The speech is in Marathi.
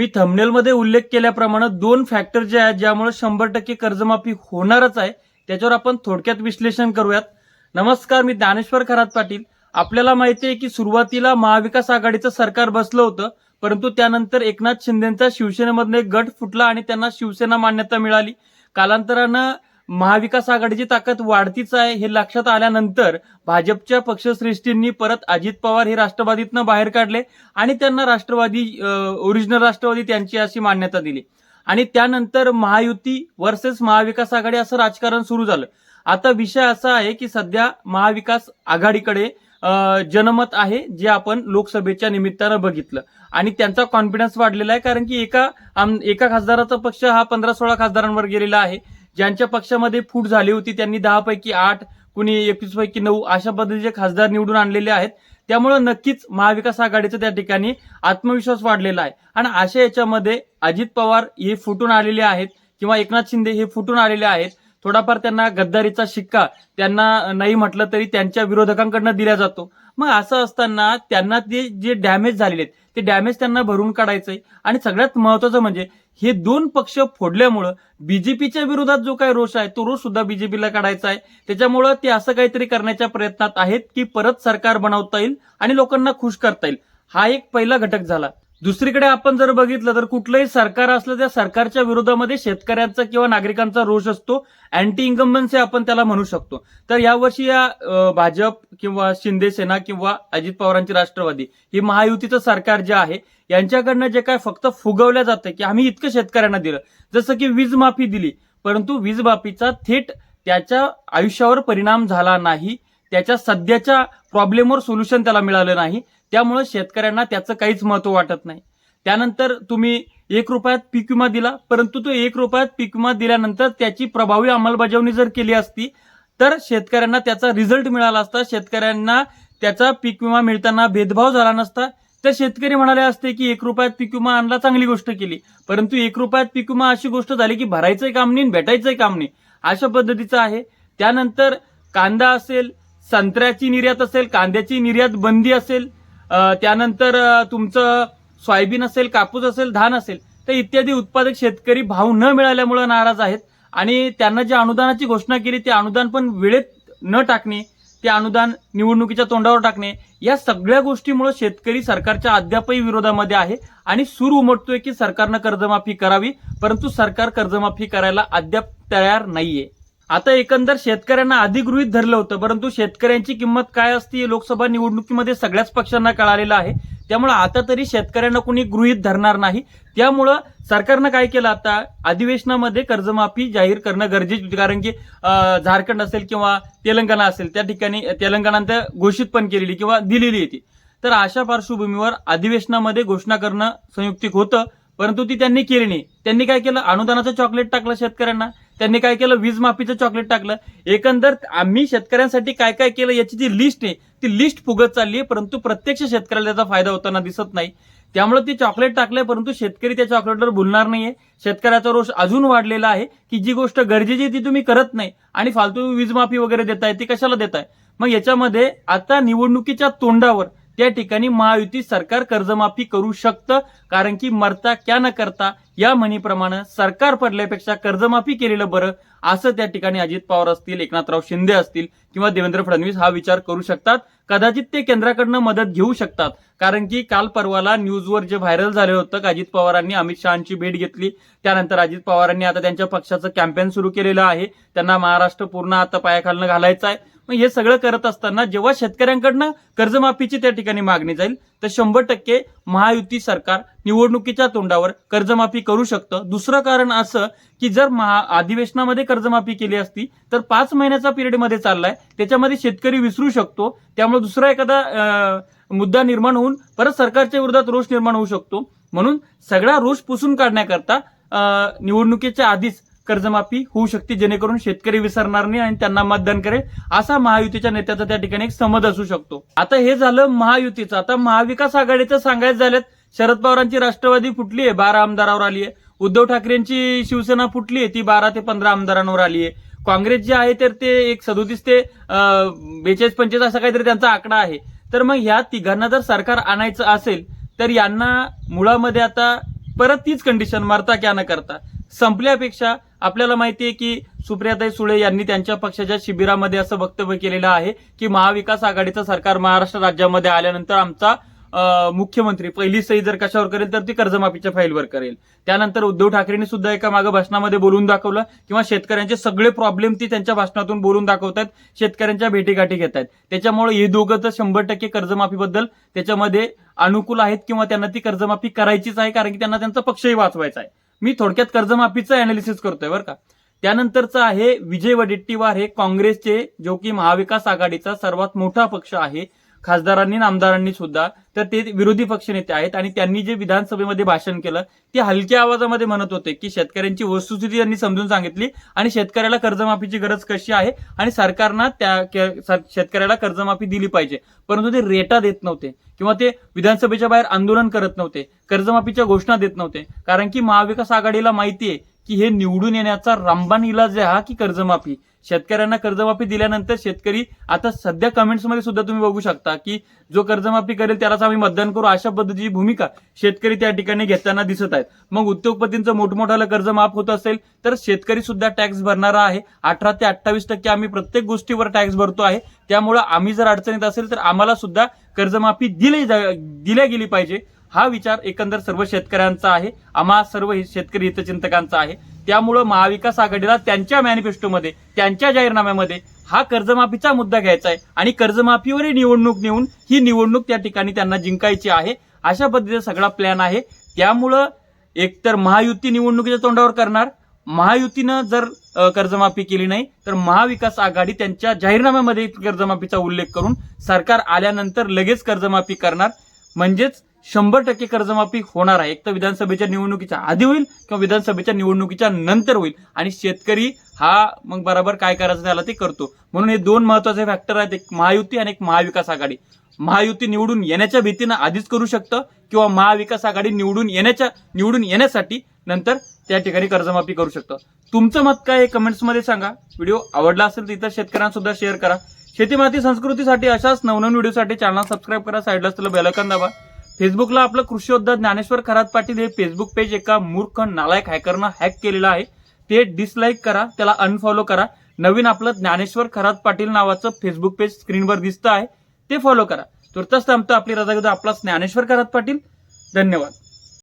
मी थंबनेलमध्ये उल्लेख केल्याप्रमाणे दोन फॅक्टर जे आहेत ज्यामुळे शंभर टक्के कर्जमाफी होणारच आहे त्याच्यावर आपण थोडक्यात विश्लेषण करूयात. नमस्कार मी ज्ञानेश्वर खरात पाटील. आपल्याला माहिती आहे की सुरुवातीला महाविकास आघाडीचं सरकार बसलं होतं परंतु त्यानंतर एकनाथ शिंदेचा शिवसेनेमधनं एक गट फुटला आणि त्यांना शिवसेना मान्यता मिळाली. कालांतरानं महाविकास आघाडीची ताकद वाढतीच आहे हे लक्षात आल्यानंतर भाजपच्या पक्षश्रेष्ठींनी परत अजित पवार हे राष्ट्रवादीतनं बाहेर काढले आणि त्यांना राष्ट्रवादी ओरिजिनल राष्ट्रवादी त्यांची अशी मान्यता दिली. आणि त्यानंतर महायुती वर्सेस महाविकास आघाडी असं राजकारण सुरू झालं. आता विषय असा आहे की सध्या महाविकास आघाडीकडे जनमत आहे जे आपण लोकसभेच्या निमित्तानं बघितलं. आणि त्यांचा कॉन्फिडन्स वाढलेला आहे कारण की एका एका खासदाराचा पक्ष हा पंधरा सोळा खासदारांवर गेलेला आहे. ज्यांच्या पक्षामध्ये फूट झाली होती त्यांनी दहा पैकी आठ कुणी एकवीस पैकी नऊ अशा पद्धतीचे खासदार निवडून आणलेले आहेत. त्यामुळं नक्कीच महाविकास आघाडीचं त्या ठिकाणी आत्मविश्वास वाढलेला आहे. आणि अशा याच्यामध्ये अजित पवार हे फुटून आलेले आहेत किंवा एकनाथ शिंदे हे फुटून आलेले आहेत. थोडाफार त्यांना गद्दारीचा शिक्का त्यांना नाही म्हटलं तरी त्यांच्या विरोधकांकडनं दिला जातो. मग असं असताना त्यांना ते जे डॅमेज झालेले आहेत ते डॅमेज त्यांना भरून काढायचंय. आणि सगळ्यात महत्वाचं म्हणजे हे दोन पक्ष फोडल्यामुळं बीजेपीच्या विरोधात जो काही रोष आहे तो रोष सुद्धा बीजेपीला काढायचा आहे. त्याच्यामुळं ते असं काहीतरी करण्याच्या प्रयत्नात आहेत की परत सरकार बनवता येईल आणि लोकांना खुश करता येईल. हा एक पहिला घटक झाला. दुसरीकडे आपण जर बघितलं तर कुठलंही सरकार असलं त्या सरकारच्या विरोधामध्ये शेतकऱ्यांचा किंवा नागरिकांचा रोष असतो. अँटी इन्कम्बन्सी आपण त्याला म्हणू शकतो. तर यावर्षी या भाजप किंवा शिंदे सेना किंवा अजित पवारांची राष्ट्रवादी ही महायुतीचं सरकार जे आहे यांच्याकडनं जे काय फक्त फुगवल्या जातं की आम्ही इतकं शेतकऱ्यांना दिलं. जसं की वीज माफी दिली परंतु वीज माफीचा थेट त्याच्या आयुष्यावर परिणाम झाला नाही. त्याच्या सध्याच्या प्रॉब्लेमवर सोल्युशन त्याला मिळालं नाही. त्यामुळे शेतकऱ्यांना त्याचं काहीच महत्त्व वाटत नाही. त्यानंतर तुम्ही एक रुपयात पीक विमा दिला परंतु तो एक रुपयात पीक विमा दिल्यानंतर त्याची प्रभावी अंमलबजावणी जर केली असती तर शेतकऱ्यांना त्याचा रिझल्ट मिळाला असता शेतकऱ्यांना त्याचा पीक विमा मिळताना भेदभाव झाला नसता. तर शेतकरी म्हणाले असते की एक रुपयात पीक विमा आणला चांगली गोष्ट केली. परंतु एक रुपयात पीक विमा अशी गोष्ट झाली की भरायचंही काम नाही आणि भेटायचंही काम नाही. अशा पद्धतीचं आहे. त्यानंतर कांदा असेल संत्र्याची निर्यात असेल कांद्याची निर्यात बंदी असेल त्यानंतर तुमचं सोयाबीन असेल कापूस असेल धान असेल तर इत्यादी उत्पादक शेतकरी भाव न मिळाल्यामुळे नाराज आहेत. आणि त्यांना जे अनुदानाची घोषणा केली ते अनुदान पण वेळेत न टाकणे ते अनुदान निवडणुकीच्या तोंडावर टाकणे या सगळ्या गोष्टीमुळे शेतकरी सरकारच्या अद्यापही विरोधामध्ये आहे. आणि सूर उमटतोय की सरकारनं कर्जमाफी करावी परंतु सरकार कर्जमाफी करायला अद्याप तयार नाहीये. आता एकंदर शेतकऱ्यांना आधी धरलं होतं परंतु शेतकऱ्यांची किंमत काय असते लोकसभा निवडणुकीमध्ये सगळ्याच पक्षांना कळालेलं आहे. त्यामुळे आता तरी शेतकऱ्यांना कुणी गृहित धरणार नाही. त्यामुळं सरकारनं काय केलं आता? अधिवेशनामध्ये कर्जमाफी जाहीर करणं गरजेचं होतं कारण की झारखंड असेल किंवा तेलंगणा असेल त्या ठिकाणी तेलंगणानंतर घोषित पण केलेली किंवा दिलेली होती तर अशा पार्श्वभूमीवर अधिवेशनामध्ये घोषणा करणं संयुक्तिक होतं परंतु ती त्यांनी केली नाही. त्यांनी काय केलं? अनुदानाचं चॉकलेट टाकलं शेतकऱ्यांना. त्यांनी काय केलं? वीज माफीचं चॉकलेट टाकलं. एकंदर आम्ही शेतकऱ्यांसाठी काय काय केलं याची जी लिस्ट आहे ती लिस्ट फुगत चालली आहे परंतु प्रत्यक्ष शेतकऱ्याला त्याचा फायदा होताना दिसत नाही. त्यामुळे ती चॉकलेट टाकलंय परंतु शेतकरी त्या चॉकलेटवर बोलणार नाहीये. शेतकऱ्याचा रोष अजून वाढलेला आहे की जी गोष्ट गरजेची ती तुम्ही करत नाही आणि फालतू वीज माफी वगैरे देताय ती कशाला देताय? मग याच्यामध्ये आता निवडणुकीच्या तोंडावर त्या ठिकाणी महायुती सरकार कर्जमाफी करू शकतं कारण की मरता क्या न करता या म्हणीप्रमाणे सरकार पडल्यापेक्षा कर्जमाफी केलेलं बरं असं त्या ठिकाणी अजित पवार असतील एकनाथराव शिंदे असतील किंवा देवेंद्र फडणवीस हा विचार करू शकतात. कदाचित ते केंद्राकडनं मदत घेऊ शकतात. कारण की काल परवाला न्यूजवर जे व्हायरल झालं होतं की अजित पवारांनी अमित शहाची भेट घेतली. त्यानंतर अजित पवारांनी आता त्यांच्या पक्षाचं कॅम्पेन सुरू केलेलं आहे. त्यांना महाराष्ट्र पूर्ण आता पायाखालनं घालायचं आहे. मग हे सगळं करत असताना जेव्हा शेतकऱ्यांकडनं कर्जमाफीची त्या ठिकाणी मागणी जाईल तर शंभर टक्के महायुती सरकार निवडणुकीच्या तोंडावर कर्जमाफी करू शकतं. दुसरं कारण असं की जर महा अधिवेशनामध्ये कर्जमाफी केली असती तर पाच महिन्याचा पिरियडमध्ये चाललाय. त्याच्यामध्ये शेतकरी विसरू शकतो. त्यामुळे दुसरा एखादा मुद्दा निर्माण होऊन परत सरकारच्या विरोधात रोष निर्माण होऊ शकतो. म्हणून सगळा रोष पुसून काढण्याकरता निवडणुकीच्या आधीच कर्जमाफी होऊ शकते जेणेकरून शेतकरी विसरणार नाही आणि त्यांना मतदान करेल असा महायुतीच्या नेत्याचा त्या ठिकाणी एक समज असू शकतो. आता हे झालं महायुतीचं. आता महाविकास आघाडीचं सांगायचं झालं शरद पवारांची राष्ट्रवादी फुटली आहे बारा आमदारावर आली आहे. उद्धव ठाकरेंची शिवसेना फुटली आहे ती बारा ते पंधरा आमदारांवर आली आहे. काँग्रेस जे आहे तर ते एक सदोतीस ते बेचाळीस पंचेचाळीस असा काहीतरी त्यांचा आकडा आहे. तर मग ह्या तिघांना जर सरकार आणायचं असेल तर यांना मुळामध्ये आता परत तीच कंडिशन मरता क्या न करता. संपल्यापेक्षा आपल्याला माहिती आहे की सुप्रियाताई सुळे यांनी त्यांच्या पक्षाच्या शिबिरामध्ये असं वक्तव्य केलेलं आहे की महाविकास आघाडीचं सरकार महाराष्ट्र राज्यामध्ये आल्यानंतर आमचा मुख्यमंत्री पहिली सही जर कशावर करेल तर ती कर्जमाफीच्या फाईलवर करेल. त्यानंतर उद्धव ठाकरेंनी सुद्धा एका मागे भाषणामध्ये बोलून दाखवलं किंवा शेतकऱ्यांचे सगळे प्रॉब्लेम ती त्यांच्या भाषणातून बोलून दाखवतात शेतकऱ्यांच्या भेटीगाठी घेत आहेत त्याच्यामुळे हे दोघं तर शंभर टक्के कर्जमाफीबद्दल त्याच्यामध्ये अनुकूल आहेत किंवा त्यांना ती कर्जमाफी करायचीच आहे कारण की त्यांना त्यांचा पक्षही वाचवायचा आहे. मी थोडक्यात कर्जमाफीचं अनालिसिस करतोय बरं का. त्यानंतरचं आहे विजय वडेट्टीवार. हे काँग्रेसचे जो की महाविकास आघाडीचा सर्वात मोठा पक्ष आहे. खासदारांनी आणि आमदारांनी सुद्धा तर ते विरोधी पक्षनेते आहेत आणि त्यांनी जे विधानसभेमध्ये भाषण केलं ते हलक्या आवाजामध्ये म्हणत होते की शेतकऱ्यांची वस्तुस्थिती त्यांनी समजून सांगितली आणि शेतकऱ्याला कर्जमाफीची गरज कशी आहे आणि सरकारनं त्या के- स- शेतकऱ्याला कर्जमाफी दिली पाहिजे. परंतु ते रेटा देत नव्हते किंवा ते विधानसभेच्या बाहेर आंदोलन करत नव्हते कर्जमाफीच्या घोषणा देत नव्हते. कारण की महाविकास आघाडीला माहिती आहे की हे निवडून येण्याचा रामबाण इलाज आहे हा की कर्जमाफी? शेतकऱ्यांना कर्जमाफी दिल्यानंतर शेतकरी आता सध्या कमेंट्समध्ये सुद्धा तुम्ही बघू शकता की जो कर्जमाफी करेल त्यालाच आम्ही मतदान करू अशा पद्धतीची भूमिका शेतकरी त्या ठिकाणी घेताना दिसत आहेत. मग उद्योगपतींचं मोठमोठ्याला कर्ज माफ होत असेल तर शेतकरी सुद्धा टॅक्स भरणारा आहे. अठरा ते अठ्ठावीस टक्के आम्ही प्रत्येक गोष्टीवर टॅक्स भरतो आहे. त्यामुळं आम्ही जर अडचणीत असेल तर आम्हाला सुद्धा कर्जमाफी दिली जा- दिल्या गेली पाहिजे. हा विचार एकंदर सर्व शेतकऱ्यांचा आहे. आम्हा सर्व शेतकरी हितचिंतकांचा आहे. त्यामुळं महाविकास आघाडीला त्यांच्या मॅनिफेस्टोमध्ये त्यांच्या जाहीरनाम्यामध्ये हा कर्जमाफीचा मुद्दा घ्यायचा आहे. आणि कर्जमाफीवरही निवडणूक नेऊन ही निवडणूक त्या ठिकाणी त्यांना जिंकायची आहे. अशा पद्धतीचा सगळा प्लॅन आहे. त्यामुळं एकतर महायुती निवडणुकीच्या तोंडावर करणार. महायुतीनं जर कर्जमाफी केली नाही तर महाविकास आघाडी त्यांच्या जाहीरनाम्यामध्ये कर्जमाफीचा उल्लेख करून सरकार आल्यानंतर लगेच कर्जमाफी करणार. म्हणजेच शंभर टक्के कर्जमाफी होणार आहे. एक तर विधानसभेच्या निवडणुकीच्या आधी होईल किंवा विधानसभेच्या निवडणुकीच्या नंतर होईल. आणि शेतकरी हा मग बरोबर काय करायचं त्याला ते करतो. म्हणून हे दोन महत्त्वाचे फॅक्टर आहेत. एक महायुती आणि एक महाविकास आघाडी. महायुती निवडून येण्याच्या भीतीनं आधीच करू शकतं किंवा महाविकास आघाडी निवडून येण्याच्या निवडून येण्यासाठी नंतर त्या ठिकाणी कर्जमाफी करू शकतं. तुमचं मत काय कमेंट्समध्ये सांगा. व्हिडिओ आवडला असेल तर इतर शेतकऱ्यांना सुद्धा शेअर करा. शेती माती संस्कृतीसाठी अशाच नवनवीन व्हिडिओसाठी चॅनल सबस्क्राईब करा. साईडला असलेलं बेलकन दाबा. फेसबुकला आपलं कृषी योद्धा ज्ञानेश्वर खरात पाटील हे फेसबुक पेज एका मूर्ख नालायक हॅकरनं हॅक केलेलं आहे. ते डिसलाईक करा त्याला अनफॉलो करा. नवीन आपलं ज्ञानेश्वर खरात पाटील नावाचं फेसबुक पेज स्क्रीनवर दिसतं आहे. ते फॉलो करा. तुर्तास थांबतो आपली रजा आपला ज्ञानेश्वर खरात पाटील. धन्यवाद.